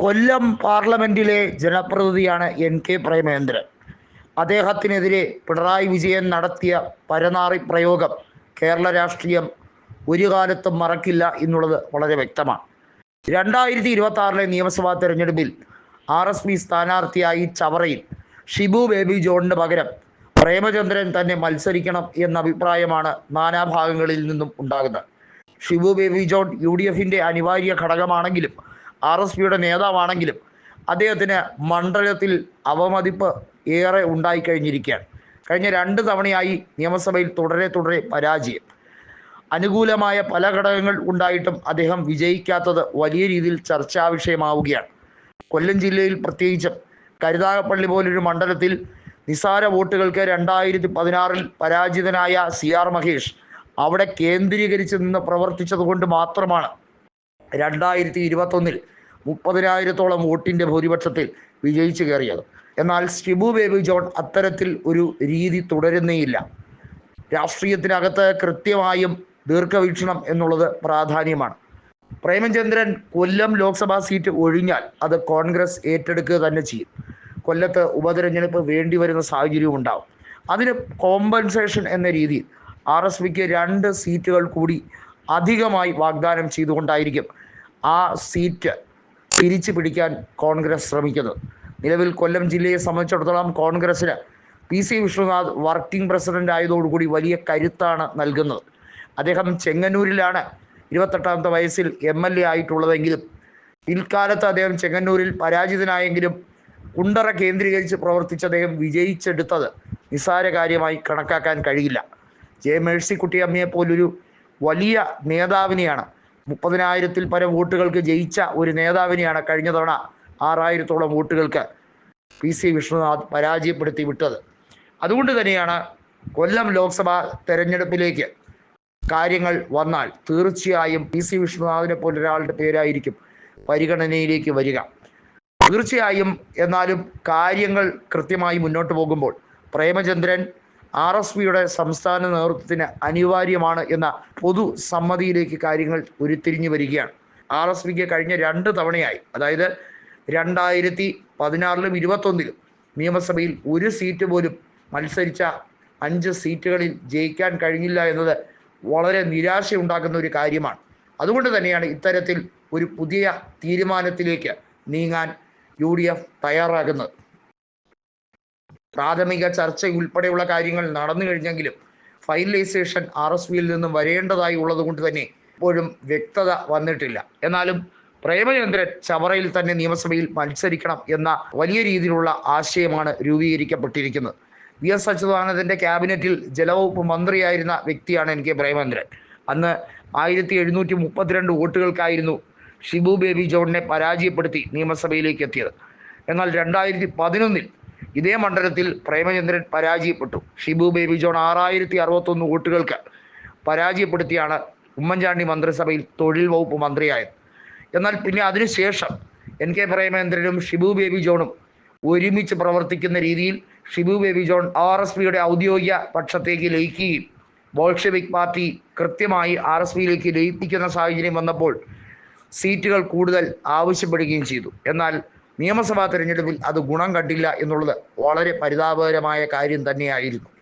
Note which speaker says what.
Speaker 1: കൊല്ലം പാർലമെന്റിലെ ജനപ്രതിനിധിയാണ് N K Premendran. അദ്ദേഹത്തിനെതിരെ പിണറായി വിജയൻ നടത്തിയ പരനാറി പ്രയോഗം കേരള രാഷ്ട്രീയം ഒരു കാലത്തും മറക്കില്ല എന്നുള്ളത് വളരെ വ്യക്തമാണ്. രണ്ടായിരത്തി ഇരുപത്തി ആറിലെ നിയമസഭാ തെരഞ്ഞെടുപ്പിൽ ആർ എസ് പി സ്ഥാനാർത്ഥിയായി ചവറയിൽ ഷിബു ബേബി ജോണിന് പകരം പ്രേമചന്ദ്രൻ തന്നെ മത്സരിക്കണം എന്ന അഭിപ്രായമാണ് നാനാഭാഗങ്ങളിൽ നിന്നും ഉണ്ടാകുന്നത്. ഷിബു ബേബി ജോൺ യു ഡി എഫിന്റെ അനിവാര്യ ഘടകമാണെങ്കിലും ആർ എസ് പിയുടെ നേതാവാണെങ്കിലും അദ്ദേഹത്തിന് മണ്ഡലത്തിൽ അവമതിപ്പ് ഏറെ ഉണ്ടായിക്കഴിഞ്ഞിരിക്കുകയാണ് കഴിഞ്ഞ രണ്ട് തവണയായി നിയമസഭയിൽ തുടരെ തുടരെ പരാജയം. അനുകൂലമായ പല ഘടകങ്ങൾ ഉണ്ടായിട്ടും അദ്ദേഹം വിജയിക്കാത്തത് വലിയ രീതിയിൽ ചർച്ചാ വിഷയമാവുകയാണ്. കൊല്ലം ജില്ലയിൽ പ്രത്യേകിച്ചും കരുതാകപ്പള്ളി പോലൊരു മണ്ഡലത്തിൽ നിസാര വോട്ടുകൾക്ക് രണ്ടായിരത്തി പതിനാറിൽ പരാജിതനായ സി ആർ മഹേഷ് അവിടെ കേന്ദ്രീകരിച്ച് നിന്ന് പ്രവർത്തിച്ചതുകൊണ്ട് മാത്രമാണ് രണ്ടായിരത്തി ഇരുപത്തൊന്നിൽ മുപ്പതിനായിരത്തോളം വോട്ടിന്റെ ഭൂരിപക്ഷത്തിൽ വിജയിച്ചു കയറിയത്. എന്നാൽ ഷിബു ബേബി ജോൺ അത്തരത്തിൽ ഒരു രീതി തുടരുന്നേയില്ല. രാഷ്ട്രീയത്തിനകത്ത് കൃത്യമായും ദീർഘവീക്ഷണം എന്നുള്ളത് പ്രാധാന്യമാണ്. പ്രേമചന്ദ്രൻ കൊല്ലം ലോക്സഭാ സീറ്റ് ഒഴിഞ്ഞാൽ അത് കോൺഗ്രസ് ഏറ്റെടുക്കുക തന്നെ ചെയ്യും. കൊല്ലത്ത് ഉപതെരഞ്ഞെടുപ്പ് വേണ്ടി വരുന്ന സാഹചര്യവും ഉണ്ടാവും. അതിന് കോമ്പൻസേഷൻ എന്ന രീതിയിൽ ആർ എസ് പിക്ക് രണ്ട് സീറ്റുകൾ കൂടി അധികമായി വാഗ്ദാനം ചെയ്തുകൊണ്ടായിരിക്കും ആ സീറ്റ് തിരിച്ചു പിടിക്കാൻ കോൺഗ്രസ് ശ്രമിക്കുന്നത് നിലവിൽ കൊല്ലം ജില്ലയെ സംബന്ധിച്ചിടത്തോളം കോൺഗ്രസ്സിന് P C Vishnunath working president ആയതോടുകൂടി വലിയ കരുത്താണ് നൽകുന്നത്. അദ്ദേഹം ചെങ്ങന്നൂരിലാണ് ഇരുപത്തെട്ടാമത്തെ വയസ്സിൽ എം എൽ എ ആയിട്ടുള്ളതെങ്കിലും പിൽക്കാലത്ത് അദ്ദേഹം ചെങ്ങന്നൂരിൽ പരാജിതനായെങ്കിലും കുണ്ടറ കേന്ദ്രീകരിച്ച് പ്രവർത്തിച്ച് അദ്ദേഹം വിജയിച്ചെടുത്തത് നിസ്സാര കാര്യമായി കണക്കാക്കാൻ കഴിയില്ല. ജെ മേഴ്സിക്കുട്ടിയമ്മയെ പോലൊരു വലിയ നേതാവിനെയാണ് മുപ്പതിനായിരത്തിൽ പരം വോട്ടുകൾക്ക് ജയിച്ച ഒരു നേതാവിനെയാണ് കഴിഞ്ഞ തവണ ആറായിരത്തോളം വോട്ടുകൾക്ക് പി സി വിഷ്ണുനാഥ് പരാജയപ്പെടുത്തി വിട്ടത്. അതുകൊണ്ട് തന്നെയാണ് കൊല്ലം ലോക്സഭാ തെരഞ്ഞെടുപ്പിലേക്ക് കാര്യങ്ങൾ വന്നാൽ തീർച്ചയായും പി സി വിഷ്ണുനാഥിനെ പോലൊരാളുടെ പേരായിരിക്കും പരിഗണനയിലേക്ക് വരിക. തീർച്ചയായും എന്നാലും കാര്യങ്ങൾ കൃത്യമായി മുന്നോട്ട് പോകുമ്പോൾ പ്രേമചന്ദ്രൻ ആർ എസ് പിയുടെ സംസ്ഥാന നേതൃത്വത്തിന് അനിവാര്യമാണ് എന്ന പൊതു സമ്മതിയിലേക്ക് കാര്യങ്ങൾ ഉരുത്തിരിഞ്ഞു വരികയാണ്. ആർ എസ് പിക്ക് കഴിഞ്ഞ രണ്ട് തവണയായി അതായത് രണ്ടായിരത്തി പതിനാറിലും ഇരുപത്തൊന്നിലും നിയമസഭയിൽ ഒരു സീറ്റ് പോലും മത്സരിച്ച അഞ്ച് സീറ്റുകളിൽ ജയിക്കാൻ കഴിഞ്ഞില്ല എന്നത് വളരെ നിരാശയുണ്ടാക്കുന്ന ഒരു കാര്യമാണ്. അതുകൊണ്ട് തന്നെയാണ് ഇത്തരത്തിൽ ഒരു പുതിയ തീരുമാനത്തിലേക്ക് നീങ്ങാൻ യു ഡി എഫ് തയ്യാറാകുന്നത്. പ്രാഥമിക ചർച്ച ഉൾപ്പെടെയുള്ള കാര്യങ്ങൾ നടന്നു കഴിഞ്ഞെങ്കിലും ഫൈനലൈസേഷൻ ആർ എസ് പിയിൽ നിന്നും വരേണ്ടതായി ഉള്ളത് കൊണ്ട് തന്നെ ഇപ്പോഴും വ്യക്തത വന്നിട്ടില്ല. എന്നാലും പ്രേമചന്ദ്രൻ ചവറയിൽ തന്നെ നിയമസഭയിൽ മത്സരിക്കണം എന്ന വലിയ രീതിയിലുള്ള ആശയമാണ് രൂപീകരിക്കപ്പെട്ടിരിക്കുന്നത്. വി എസ് അച്യുതാനന്ദന്റെ ക്യാബിനറ്റിൽ ജലവകുപ്പ് മന്ത്രിയായിരുന്ന വ്യക്തിയാണ് എനിക്ക് പ്രേമചന്ദ്രൻ. അന്ന് ആയിരത്തി എഴുന്നൂറ്റി മുപ്പത്തിരണ്ട് വോട്ടുകൾക്കായിരുന്നു ഷിബു ബേബി ജോണിനെ പരാജയപ്പെടുത്തി നിയമസഭയിലേക്ക് എത്തിയത്. എന്നാൽ രണ്ടായിരത്തി പതിനൊന്നിൽ ഇതേ മണ്ഡലത്തിൽ പ്രേമചന്ദ്രൻ പരാജയപ്പെട്ടു. ഷിബു ബേബി ജോൺ ആറായിരത്തി അറുപത്തൊന്ന് വോട്ടുകൾക്ക് പരാജയപ്പെടുത്തിയാണ് ഉമ്മൻചാണ്ടി മന്ത്രിസഭയിൽ തൊഴിൽ വകുപ്പ് മന്ത്രിയായത്. എന്നാൽ പിന്നെ അതിനുശേഷം എൻ കെ പ്രേമചന്ദ്രനും ഷിബു ബേബി ജോണും ഒരുമിച്ച് പ്രവർത്തിക്കുന്ന രീതിയിൽ ഷിബു ബേബി ജോൺ ആർ എസ് പിയുടെ ഔദ്യോഗിക പക്ഷത്തേക്ക് ലയിക്കുകയും ബോൾഷെവിക് പാർട്ടി കൃത്യമായി ആർ എസ് പിയിലേക്ക് ലയിപ്പിക്കുന്ന സാഹചര്യം വന്നപ്പോൾ സീറ്റുകൾ കൂടുതൽ ആവശ്യപ്പെടുകയും ചെയ്തു. എന്നാൽ നിയമസഭാ തെരഞ്ഞെടുപ്പിൽ അത് ഗുണം കണ്ടില്ല എന്നുള്ളത് വളരെ പരിതാപകരമായ കാര്യം തന്നെയായിരുന്നു.